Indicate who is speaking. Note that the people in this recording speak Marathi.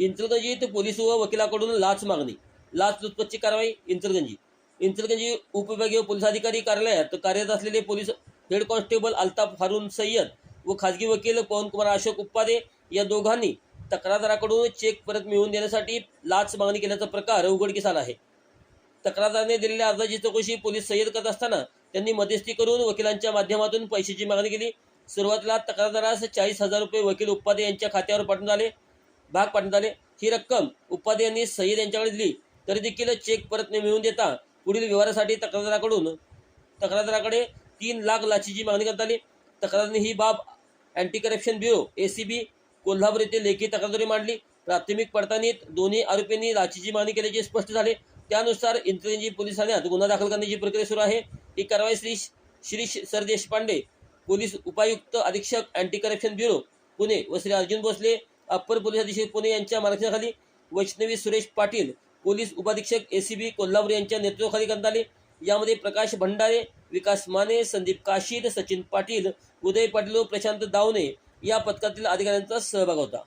Speaker 1: इंचलगंजीत पोलीस व वकिलाकडून लाच मागणी. लाच लुचपतची कारवाई इंचलगंजी इंचलगंजी उपविभागीय पोलीस अधिकारी कार्यालयात कार्यरत असलेले police head constable Altaf Haroon Sayyad व खाजगी वकील पवनकुमार अशोक उप्पादे या दोघांनी तक्रारदाराकडून चेक परत मिळवून देण्यासाठी लाच मागणी केल्याचा प्रकार उघडकीस आला आहे. तक्रारदाराने दिलेल्या अर्जाची चौकशी पोलीस सय्यद करत असताना त्यांनी मध्यस्थी करून वकिलांच्या माध्यमातून पैशाची मागणी केली. सुरुवातीला तक्रारदारास चाळीस हजार रुपये वकील उपाध्ये यांच्या खात्यावर पाठवून आले. भाग पाठवण्यात आले. ही रक्कम उपाध्ये यांनी सय्यद यांच्याकडे दिली. तरी देखील चेक परत न मिळवून देता पुढील व्यवहारासाठी तक्रारदाराकडून तक्रारदाराकडे तीन लाख लाचीची मागणी करण्यात आली. तक्रारने ही बाब anti corruption bureau ACB Kolhapur येथे लेखी तक्रारद्वारे मांडली. प्राथमिक पडताळणीत दोन्ही आरोपींनी लाचीची मागणी केल्याचे स्पष्ट झाले. त्यानुसार इंचलंजी पोलीस ठाण्यात गुन्हा दाखल करण्याची प्रक्रिया सुरू आहे. ही कारवाई श्री श्रीश सर देशपांडे पोलीस उपायुक्त अधीक्षक अँटी करप्शन ब्युरो पुणे व श्री अर्जुन भोसले अप्पर पोलीस अधीक्षक पुणे यांच्या मार्गदर्शनाखाली वैष्णवी सुरेश पाटील पोलीस उपाधीक्षक एसीबी कोल्हापूर यांच्या नेतृत्वाखाली करण्यात आले. यामध्ये प्रकाश भंडारे विकास माने संदीप काशीद सचिन पाटील उदय पाटील व प्रशांत दावणे या पथकातील अधिकाऱ्यांचा सहभाग होता.